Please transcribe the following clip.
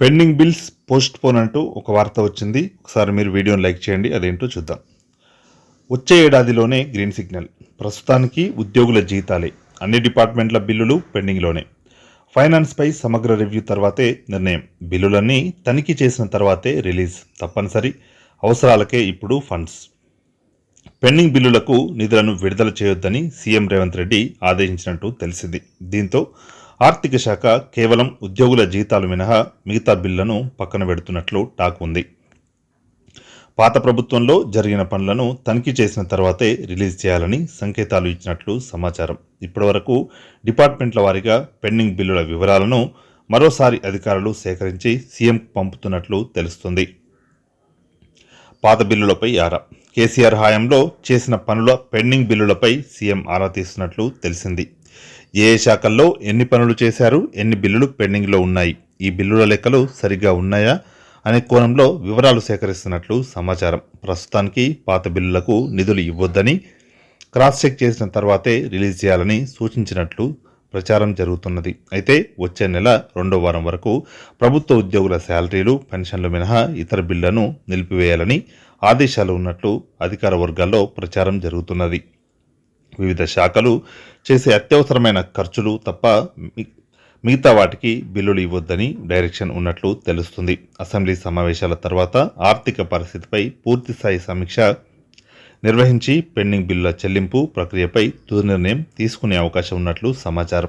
Pending bills post phone అంటూ ఒక వార్త వచ్చింది. ఒకసారి మీరు వీడియోని లైక్ చేయండి. అదేంటో చూద్దాం. వచ్చే ఏడాదిలోనే గ్రీన్ సిగ్నల్. ప్రస్తుతానికి ఉద్యోగుల జీతాలే. అన్ని డిపార్ట్మెంట్ల బిల్లులు పెండింగ్లోనే. ఫైనాన్స్పై సమగ్ర రివ్యూ తర్వాతే నిర్ణయం. బిల్లులన్నీ తనిఖీ చేసిన తర్వాతే రిలీజ్. తప్పనిసరి. అవసరాలకే ఇప్పుడు ఫండ్స్. పెండింగ్ బిల్లులకు నిధులను విడుదల చేయొద్దని సీఎం రేవంత్ రెడ్డి ఆదేశించినట్టు తెలిసింది. దీంతో ఆర్థిక శాఖ కేవలం ఉద్యోగుల జీతాలు మినహా మిగతా బిల్లను పక్కన పెడుతున్నట్లు టాక్ ఉంది. పాత ప్రభుత్వంలో జరిగిన పనులను తనిఖీ చేసిన తర్వాతే రిలీజ్ చేయాలని సంకేతాలు ఇచ్చినట్లు సమాచారం. ఇప్పటివరకు డిపార్ట్మెంట్ల వారీగా పెండింగ్ బిల్లుల వివరాలను మరోసారి అధికారులు సేకరించి సీఎం పంపుతున్నట్లు తెలుస్తుంది. పాత బిల్లులపై ఆరా. కేసీఆర్ హయాంలో చేసిన పనుల పెండింగ్ బిల్లులపై సీఎం ఆరా తీస్తున్నట్లు తెలిసింది. ఏ శాఖల్లో ఎన్ని పనులు చేశారు ఎన్ని బిల్లులు పెండింగ్లో ఉన్నాయి ఈ బిల్లుల లెక్కలు సరిగ్గా ఉన్నాయా అనే కోణంలో వివరాలు సేకరిస్తున్నట్లు సమాచారం. ప్రస్తుతానికి పాత బిల్లులకు నిధులు ఇవ్వొద్దని క్రాస్ చెక్ చేసిన తర్వాతే రిలీజ్ చేయాలని సూచించినట్లు ప్రచారం జరుగుతున్నది. అయితే వచ్చే నెల రెండో వారం వరకు ప్రభుత్వ ఉద్యోగుల శాలరీలు పెన్షన్లు మినహా ఇతర బిల్లులను నిలిపివేయాలని ఆదేశాలు ఉన్నట్లు అధికార వర్గాల్లో ప్రచారం జరుగుతున్నది. వివిధ శాఖలు చేసే అత్యవసరమైన ఖర్చులు తప్ప మి- మిగతా వాటికి బిల్లులు ఇవ్వొద్దని డైరెక్షన్ ఉన్నట్లు తెలుస్తుంది. అసెంబ్లీ సమావేశాల తర్వాత ఆర్థిక పరిస్థితిపై పూర్తిస్థాయి సమీక్ష నిర్వహించి పెండింగ్ బిల్లుల చెల్లింపు ప్రక్రియపై తుది నిర్ణయం తీసుకునే అవకాశం ఉన్నట్లు సమాచారం.